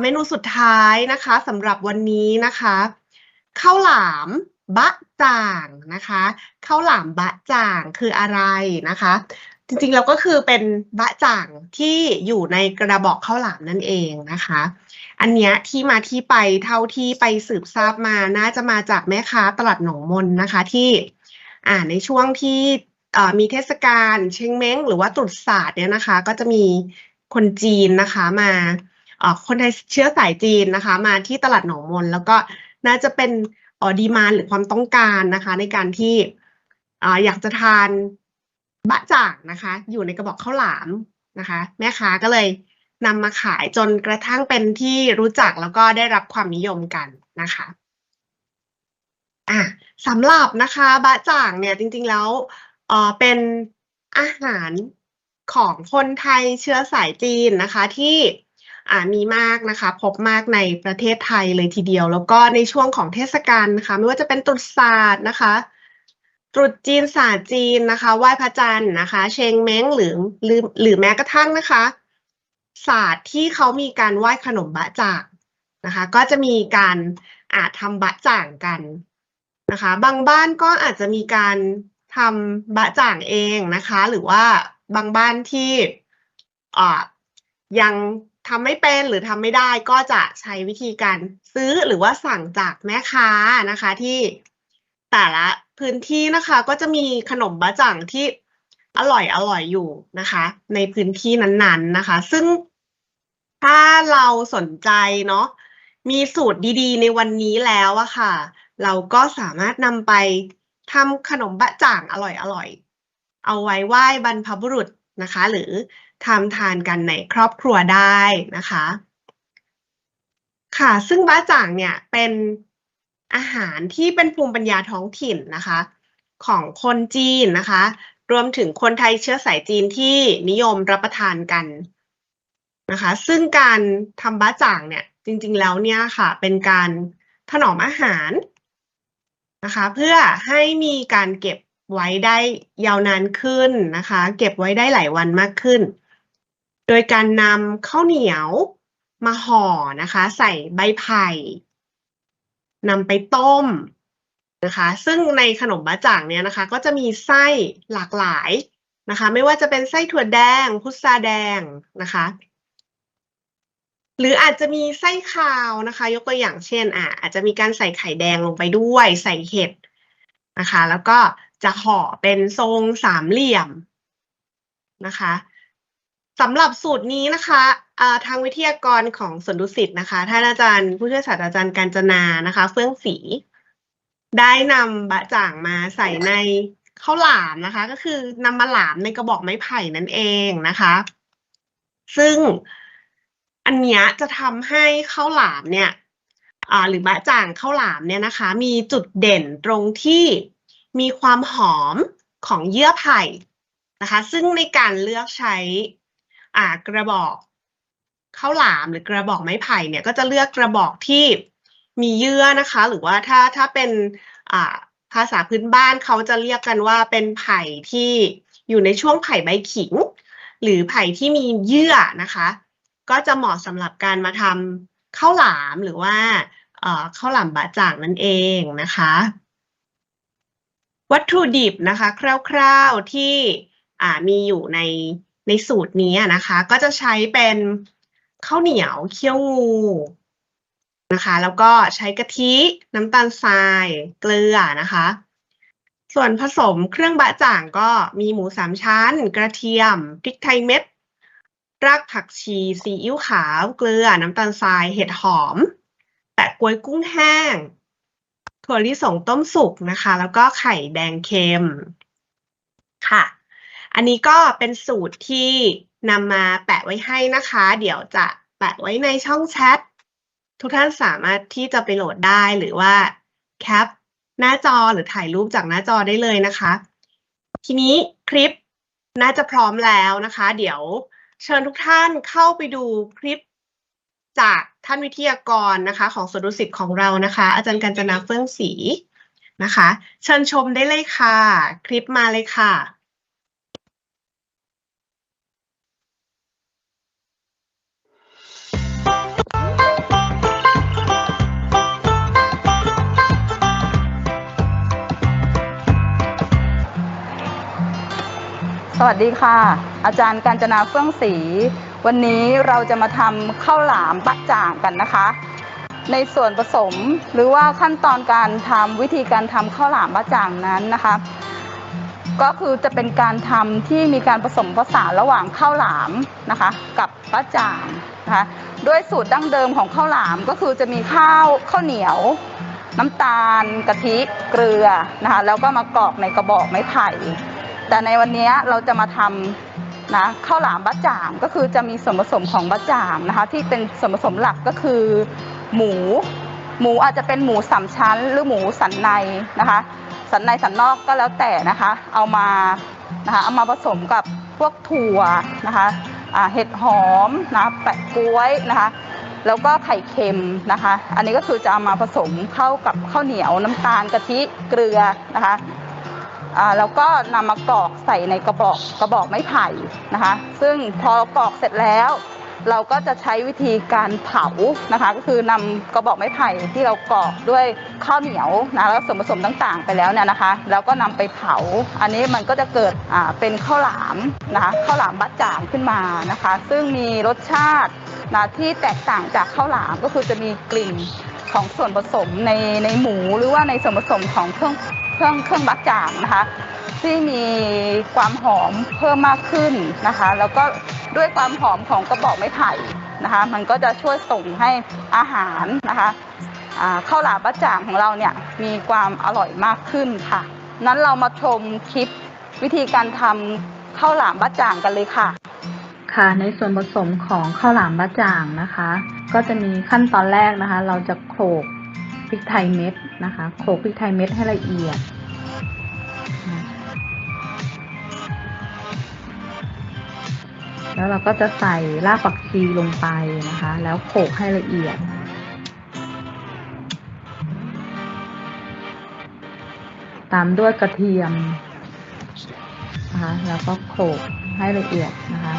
เมนูสุดท้ายนะคะสำหรับวันนี้นะคะข้าวหลามบะจ่างนะคะข้าวหลามบะจ่างคืออะไรนะคะ จริงๆแล้วก็คือเป็นบะจ่างที่อยู่ในกระบอกข้าวหลามนั่นเองนะคะ อันเนี้ยที่มาที่ไปเท่าที่ไปสืบทราบมาน่าจะมาจากแม่ค้าตลาดหนองมนนะคะที่อ่าในช่วงที่มีเทศกาลเชงเม้งหรือว่าตรุษศาสตร์เนี่ยนะคะ ก็จะมีคนจีนนะคะมา คนไทยเชื้อสายจีนนะคะ มาที่ตลาดหนองมน แล้วก็น่าจะเป็นออดีมานหรือความต้องการนะคะ ในการที่ออยากจะทานบะจ่างนะคะ อยู่ในกระบอกข้าวหลามนะคะ แม่ค้าก็เลยนำมาขายจนกระทั่งเป็นที่รู้จักแล้วก็ได้รับความนิยมกันนะคะอะสำหรับนะคะบะจ่างเนี่ยจริงๆแล้วเออเป็นอาหารของคนไทยเชื้อสายจีนนะคะที่ มีมากนะคะ พบมากในประเทศไทยเลยทีเดียว แล้วก็ในช่วงของเทศกาลนะคะไม่ว่าจะเป็นตรุษศาสตร์นะคะตรุษจีนศาสตร์จีนนะคะไหว้พระจันทร์นะคะ เชงเม้งหรือหรือหรือแม้กระทั่งนะคะ ศาสตร์ที่เขามีการไหว้ขนมบะจ่างนะคะ ก็จะมีการอาจทำบะจ่างกันนะคะ บางบ้านก็อาจจะมีการทำบะจ่างเองนะคะ หรือว่าบางบ้านที่อ่ายัง ทำไม่เป็นหรือทำไม่ได้ก็จะใช้วิธีการซื้อหรือว่าสั่งจากแม่ค้านะคะที่แต่ละพื้นที่นะคะก็จะมีขนมบะจ่างที่อร่อยอร่อยอยู่นะคะ ในพื้นที่นั้นๆนะคะ ซึ่งถ้าเราสนใจเนาะมีสูตรดีๆ ในวันนี้แล้วอะค่ะ เราก็สามารถนำไปทำขนมบะจ่างอร่อยๆ เอาไว้ไหว้บรรพบุรุษนะคะ หรือ ทำทานกันในครอบครัวได้นะคะ ค่ะซึ่งบะจ่างเนี่ยเป็นอาหารที่เป็นภูมิปัญญาท้องถิ่นนะคะ ของคนจีนนะคะ รวมถึงคนไทยเชื้อสายจีนที่นิยมรับประทานกันนะคะ ซึ่งการทำบะจ่างเนี่ยจริงๆแล้วเนี่ยค่ะ เป็นการถนอมอาหารนะคะ เพื่อให้มีการเก็บไว้ได้ยาวนานขึ้นนะคะ เก็บไว้ได้หลายวันมากขึ้น โดยการนำข้าวเหนียวมาห่อนะคะ ใส่ใบไผ่นำไปต้มนะคะ ซึ่งในขนมบะจ่างเนี่ยนะคะ ก็จะมีไส้หลากหลายนะคะ ไม่ว่าจะเป็นไส้ถั่วแดง พุทราแดงนะคะ หรืออาจจะมีไส้คาวนะคะ ยกตัวอย่างเช่นอะอาจจะมีการใส่ไข่แดงลงไปด้วย ใส่เห็ดนะคะ แล้วก็จะห่อเป็นทรงสามเหลี่ยมนะคะ สำหรับสูตรนี้นะคะทางวิทยากรของสวนดุสิตนะคะ ท่านอาจารย์ผู้ช่วยศาสตราจารย์การจนานะคะ เฟื่องศรีได้นำบะจ่างมาใส่ในข้าวหลามนะคะ ก็คือนำมาหลามในกระบอกไม้ไผ่นั่นเองนะคะ ซึ่งอันนี้จะทำให้ข้าวหลามเนี่ยหรือบะจ่างข้าวหลามเนี่ยนะคะ มีจุดเด่นตรงที่มีความหอมของเยื่อไผ่นะคะ ซึ่งในการเลือกใช้ อ่ากระบอกข้าวหลามหรือกระบอกไม้ไผ่เนี่ยก็จะเลือกกระบอกที่มีเยื่อนะคะ หรือว่าถ้าถ้าเป็นอ่าภาษาพื้นบ้านเขาจะเรียกกันว่าเป็นไผ่ที่อยู่ในช่วงไผ่ใบขิง หรือไผ่ที่มีเยื่อนะคะ ก็จะเหมาะสำหรับการมาทำข้าวหลามหรือว่าข้าวหลามบะจ่างนั่นเองนะคะ วัตถุดิบนะคะ คร่าวๆที่มีอยู่ใน ในสูตรนี้นะคะ ก็จะใช้เป็นข้าวเหนียวเคี่ยวงูนะคะ แล้วก็ใช้กะทิน้ำตาลทราย เกลือนะคะ ส่วนผสมเครื่องบะจ่างก็มีหมูสามชั้น กระเทียมพริกไทยเม็ด รากผักชีซีอิ๊วขาว เกลือ น้ำตาลทราย เห็ดหอม แปะกล้วยกุ้งแห้ง ถั่วลิสงต้มสุกนะคะ แล้วก็ไข่แดงเค็มค่ะ อันนี้ก็เป็นสูตรที่นำมาแปะไว้ให้นะคะ เดี๋ยวจะแปะไว้ในช่องแชท ทุกท่านสามารถที่จะไปโหลดได้หรือว่าแคปหน้าจอหรือถ่ายรูปจากหน้าจอได้เลยนะคะ ทีนี้คลิปน่าจะพร้อมแล้วนะคะ เดี๋ยวเชิญทุกท่านเข้าไปดูคลิปจากท่านวิทยากรนะคะ ของสวนดุสิตของเรานะคะ อาจารย์กัญจนาเฟื่องศรีนะคะ เชิญชมได้เลยค่ะ คลิปมาเลยค่ะ สวัสดีค่ะ อาจารย์กาญจนาเฟื่องศรีวันนี้เราจะมาทำข้าวหลามบะจ่างกันนะคะ ในส่วนผสมหรือว่าขั้นตอนการทำวิธีการทำข้าวหลามบะจ่างนั้นนะคะ ก็คือจะเป็นการทำที่มีการผสมผสานระหว่างข้าวหลามนะคะ กับบะจ่างนะคะด้วยสูตรดั้งเดิมของข้าวหลามก็คือจะมีข้าวข้าวเหนียว น้ำตาลกะทิเกลือนะคะแล้วก็มากรอกในกระบอกไม้ไผ่ แต่ในวันนี้เราจะมาทำนะข้าวหลามบะจ่างก็คือจะมีส่วนผสมของบะจ่างนะคะ ที่เป็นส่วนผสมหลักก็คือ หมู หมูอาจจะเป็นหมูสามชั้น หรือหมูสันในนะคะ สันในสันนอกก็แล้วแต่นะคะ เอามานะคะเอามาผสมกับพวกถั่วนะคะเห็ดหอมนะแปะกล้วยนะคะแล้วก็ไข่เค็มนะคะ อันนี้ก็คือจะเอามาผสมเข้ากับข้าวเหนียวน้ำตาลกะทิเกลือนะคะ แล้วก็นำมากรอกใส่ในกระบอกกระบอกไม้ไผ่นะคะ ซึ่งพอกรอกเสร็จแล้ว เราก็จะใช้วิธีการเผานะคะ ก็คือนำกระบอกไม้ไผ่ที่เรากรอกด้วยข้าวเหนียวนะแล้วส่วนผสมต่างๆ ไปแล้วเนี่ยนะคะ แล้วก็นำไปเผา อันนี้มันก็จะเกิดเป็นข้าวหลามนะคะข้าวหลามบะจ่างขึ้นมานะคะ ซึ่งมีรสชาตินะที่แตกต่างจากข้าวหลามก็คือจะมีกลิ่น ของส่วนผสมในในหมูหรือว่าในส่วนผสมของเครื่องเครื่องเครื่องบะจ่างนะคะที่มีความหอมเพิ่มมากขึ้นนะคะ แล้วก็ด้วยความหอมของกระบอกไม้ไผ่นะคะ มันก็จะช่วยส่งให้อาหารนะคะข้าวหลามบะจ่างของเราเนี่ยมีความอร่อยมากขึ้นค่ะ นั้นเรามาชมคลิปวิธีการทำข้าวหลามบะจ่างกันเลยค่ะ ค่ะ ในส่วนผสมของข้าวหลามบะจ่างนะคะ ก็จะมีขั้นตอนแรกนะคะ เราจะโขลกพริกไทยเม็ดนะคะโขลกพริกไทยเม็ดให้ละเอียดแล้วเราก็จะใส่รากผักชีลงไปนะคะ แล้วโขลกให้ละเอียด ตามด้วยกระเทียมนะคะแล้วก็โขลกให้ละเอียดนะคะ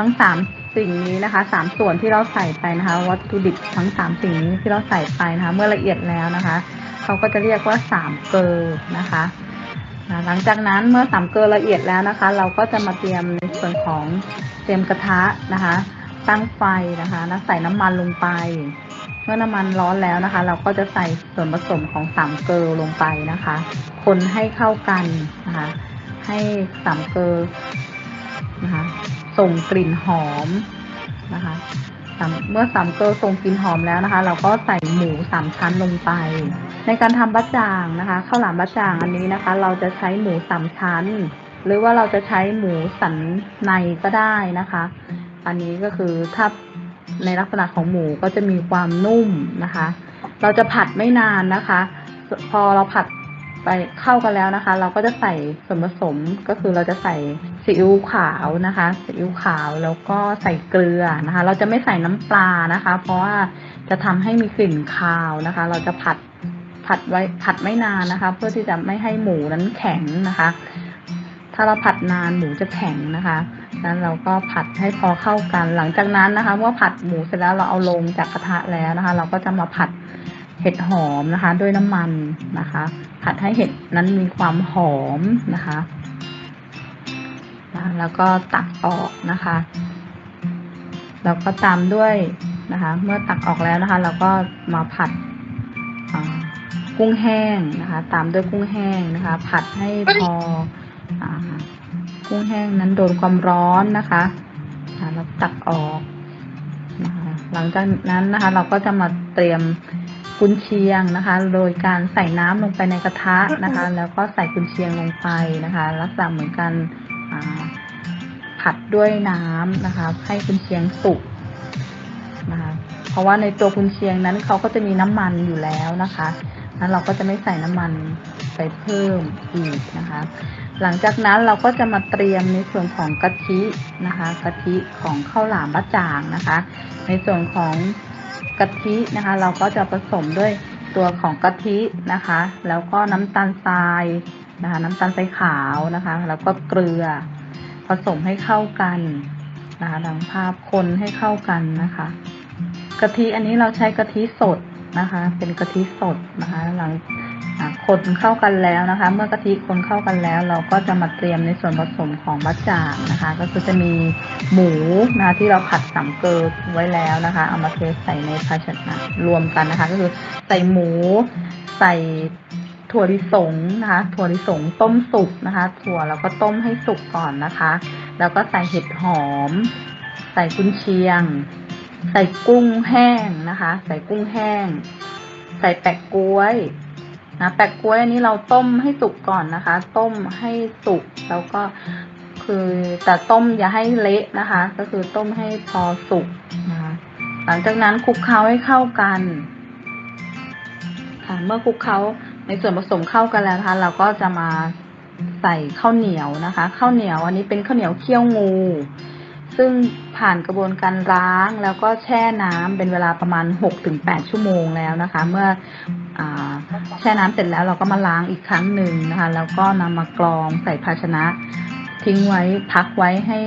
ทั้งสามสิ่งนี้นะคะสามส่วนที่เราใส่ไปนะคะ วัตถุดิบทั้งสามสิ่งนี้ที่เราใส่ไปนะคะ เมื่อละเอียดแล้วนะคะเขาก็จะเรียกว่าสามเกลอนะคะหลังจากนั้นเมื่อสามเกลอละเอียดแล้วนะคะ เราก็จะมาเตรียมในส่วนของเตรียมกระทะนะคะ ตั้งไฟนะคะแล้วใส่น้ำมันลงไป เมื่อน้ำมันร้อนแล้วนะคะ เราก็จะใส่ส่วนผสมของสามเกลอลงไปนะคะ คนให้เข้ากันนะคะ ให้สามเกลอนะคะ ส่งกลิ่นหอมนะคะเมื่อสามเกลอส่งกลิ่นหอมแล้วนะคะ เราก็ใส่หมูสามชั้นลงไป ในการทำบะจ่างนะคะข้าวหลามบะจ่างอันนี้นะคะ เราจะใช้หมูสามชั้น หรือว่าเราจะใช้หมูสันในก็ได้นะคะ อันนี้ก็คือถ้าในลักษณะของหมูก็จะมีความนุ่มนะคะ เราจะผัดไม่นานนะคะ พอเราผัด ไปเข้ากันแล้วนะคะ เราก็จะใส่ส่วนผสมก็คือเราจะใส่ซีอิ๊วขาวนะคะซีอิ๊วขาวแล้วก็ใส่เกลือนะคะ เราจะไม่ใส่น้ำปลานะคะ เพราะว่าจะทำให้มีกลิ่นคาวนะคะ เราจะผัดผัดไว้ผัดไม่นานนะคะ เพื่อที่จะไม่ให้หมูนั้นแข็งนะคะ ถ้าเราผัดนานหมูจะแข็งนะคะนั้นเราก็ผัดให้พอเข้ากัน หลังจากนั้นนะคะเมื่อผัดหมูเสร็จแล้วเราเอาลงจากกระทะแล้วนะคะ เราก็จะมาผัดเห็ดหอมนะคะ ด้วยน้ำมันนะคะ ผัดให้เห็ดนั้นมีความหอมนะคะนะแล้วก็ตักออกนะคะ แล้วก็ตามด้วยนะคะ เมื่อตักออกแล้วนะคะ เราก็มาผัดกุ้งแห้งนะคะ ตามด้วยกุ้งแห้งนะคะ ผัดให้พออกุ้งแห้งนั้นโดนความร้อนนะคะแล้วตักออกนะคะหลังจากนั้นนะคะ เราก็จะมาเตรียม กุนเชียงนะคะ โดยการใส่น้ำลงไปในกระทะนะคะ แล้วก็ใส่กุนเชียงลงไปนะคะ ลักษณะเหมือนกันผัดด้วยน้ำนะคะ ให้กุนเชียงสุกนะคะเพราะว่าในตัวกุนเชียงนั้นเขาก็จะมีน้ำมันอยู่แล้วนะคะนั้นเราก็จะไม่ใส่น้ำมันไปเพิ่มอีกนะคะ หลังจากนั้นเราก็จะมาเตรียมในส่วนของกะทินะคะ กะทิของข้าวหลามบะจ่างนะคะ ในส่วนของ กะทินะคะ เราก็จะผสมด้วยตัวของกะทินะคะ แล้วก็น้ำตาลทรายนะคะ น้ำตาลทรายขาวนะคะ แล้วก็เกลือ ผสมให้เข้ากันนะคะดังภาพคนให้เข้ากันนะคะ กะทิอันนี้เราใช้กะทิสดนะคะ เป็นกะทิสดนะคะ หลัง คนเข้ากันแล้วนะคะ เมื่อกะทิคนเข้ากันแล้ว เราก็จะมาเตรียมในส่วนผสมของบัจจ่างนะคะ ก็คือจะมีหมูนะคะที่เราผัดสามเกลอไว้แล้วนะคะ เอามาเทใส่ในภาชนะรวมกันนะคะ ก็คือใส่หมู ใส่ถั่วลิสงนะคะ ถั่วลิสงต้มสุกนะคะ ถั่วเราก็ต้มให้สุกก่อนนะคะ แล้วก็ใส่เห็ดหอม ใส่กุนเชียง ใส่กุ้งแห้งนะคะ ใส่กุ้งแห้ง ใส่แปะกล้วย นะแปะกล้วยอันนี้เราต้มให้สุกก่อนนะคะ ต้มให้สุกแล้วก็คือแต่ต้มอย่าให้เละนะคะ ก็คือต้มให้พอสุกนะคะหลังจากนั้นคลุกเคล้าให้เข้ากันค่ะเมื่อคลุกเคล้าในส่วนผสมเข้ากันแล้วนะคะ เราก็จะมาใส่ข้าวเหนียวนะคะข้าวเหนียวอันนี้เป็นข้าวเหนียวเคี่ยวงู ซึ่งผ่านกระบวนการล้างแล้วก็แช่น้ำเป็นเวลาประมาณ 6-8 ชั่วโมงแล้วนะคะ เมื่ออา แช่น้ำเสร็จแล้วเราก็มาล้างอีกครั้งหนึ่งนะคะ แล้วก็นำมากรองใส่ภาชนะ ทิ้งไว้พักไว้ให้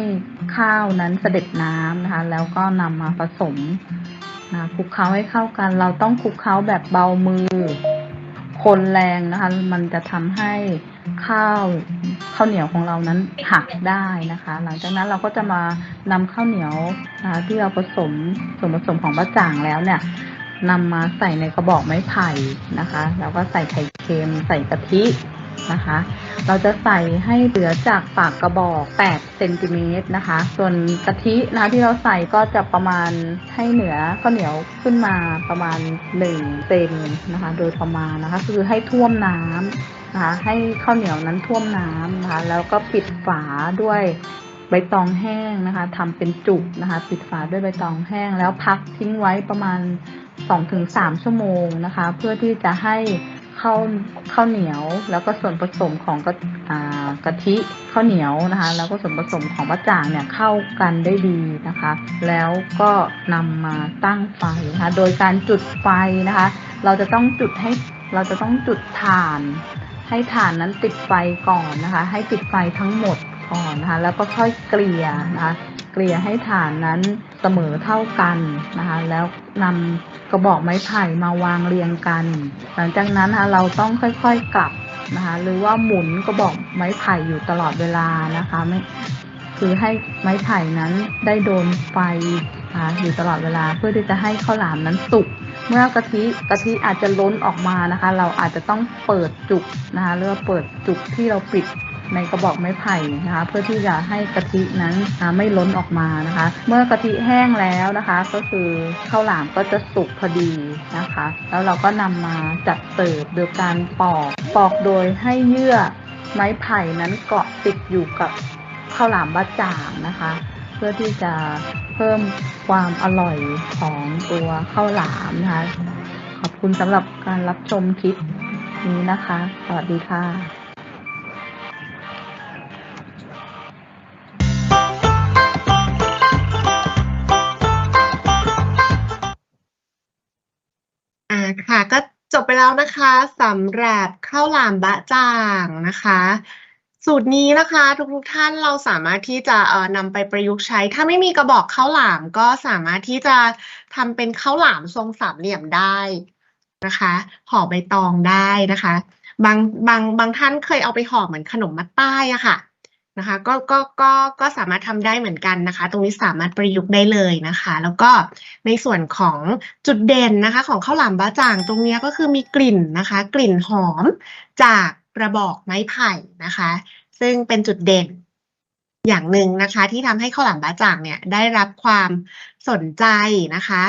ข้าวนั้นเสด็จน้ำนะคะ แล้วก็นำมาผสมนะคลุกเคล้าให้เข้ากัน เราต้องคลุกเคล้าแบบเบามือ คนแรงนะคะ มันจะทำให้ข้าวข้าวเหนียวของเรานั้นหักได้นะคะ หลังจากนั้นเราก็จะมานำข้าวเหนียวนะคะที่เราผสมส่วนผสมของบะจ่างแล้วเนี่ย นำมาใส่ในกระบอกไม้ไผ่นะคะ แล้วก็ใส่ไข่เค็มใส่กะทินะคะ เราจะใส่ให้เหลือจากปากกระบอก 8 เซนติเมตรนะคะ ส่วนกะทินะที่เราใส่ก็จะประมาณให้เหนือข้าวเหนียวขึ้นมาประมาณ 1 เซนนะคะ โดยประมาณนะคะ คือให้ท่วมน้ำนะคะ ให้ข้าวเหนียวนั้นท่วมน้ำนะคะ แล้วก็ปิดฝาด้วยใบตองแห้งนะคะทำเป็นจุกนะคะ ปิดฝาด้วยใบตองแห้ง แล้วพักทิ้งไว้ประมาณ 2-3 ชั่วโมงนะคะ เพื่อที่จะให้ข้าวข้าวเหนียวแล้วก็ส่วนผสมของกะกะทิข้าวเหนียวนะคะ แล้วก็ส่วนผสมของบะจ่างเนี่ยเข้ากันได้ดีนะคะ แล้วก็นำมาตั้งไฟนะคะ โดยการจุดไฟนะคะ เราจะต้องจุดให้เราจะต้องจุดถ่าน ให้ถ่านนั้นติดไฟก่อนนะคะ ให้ติดไฟทั้งหมดก่อนนะคะ แล้วก็ค่อยเกลี่ยนะคะ เกลี่ยให้ฐานนั้นเสมอเท่ากันนะคะ แล้ว นำกระบอกไม้ไผ่มาวางเรียงกัน หลังจากนั้นนะคะเราต้องค่อยๆกลับนะคะหรือว่าหมุนกระบอกไม้ไผ่อยู่ตลอดเวลานะคะไม่คือให้ไม้ไผ่นั้นได้โดนไฟนะคะอยู่ตลอดเวลาเพื่อที่จะให้ข้าวหลามนั้นสุกเมื่อกะทิกะทิอาจจะล้นออกมานะคะ เราอาจจะต้องเปิดจุกนะคะหรือว่าเปิดจุกที่เราปิด ในกระบอกไม้ไผ่นะคะ เพื่อที่จะให้กะทินั้นไม่ล้นออกมานะคะ เมื่อกะทิแห้งแล้วนะคะ ก็คือข้าวหลามก็จะสุกพอดีนะคะ แล้วเราก็นำมาจัดเสิร์ฟโดยการปอกปอกโดยให้เยื่อไม้ไผ่นั้นเกาะติดอยู่กับข้าวหลามบะจ่างนะคะ เพื่อที่จะเพิ่มความอร่อยของตัวข้าวหลามนะคะ ขอบคุณสำหรับการรับชมคลิปนี้นะคะ สวัสดีค่ะ ค่ะ ก็จบไปแล้วนะคะสำหรับข้าวหลามบะจ่างนะคะ สูตรนี้นะคะทุกๆท่านเราสามารถที่จะเอ่อนำไปประยุกต์ใช้ ถ้าไม่มีกระบอกข้าวหลามก็สามารถที่จะทำเป็นข้าวหลามทรงสามเหลี่ยมได้นะคะห่อใบตองได้นะคะ บางบางบางท่านเคยเอาไปห่อเหมือนขนมมัดใต้อะค่ะ นะคะก็ก็ก็ก็สามารถทำได้เหมือนกันนะคะ ตรงนี้สามารถประยุกต์ได้เลยนะคะ แล้วก็ในส่วนของจุดเด่นนะคะ ของข้าวหลามบะจ่างตรงเนี้ยก็คือมีกลิ่นนะคะ กลิ่นหอมจากกระบอกไม้ไผ่นะคะ ซึ่งเป็นจุดเด่นอย่างหนึ่งนะคะ ที่ทำให้ข้าวหลามบะจ่างเนี่ยได้รับความสนใจนะคะ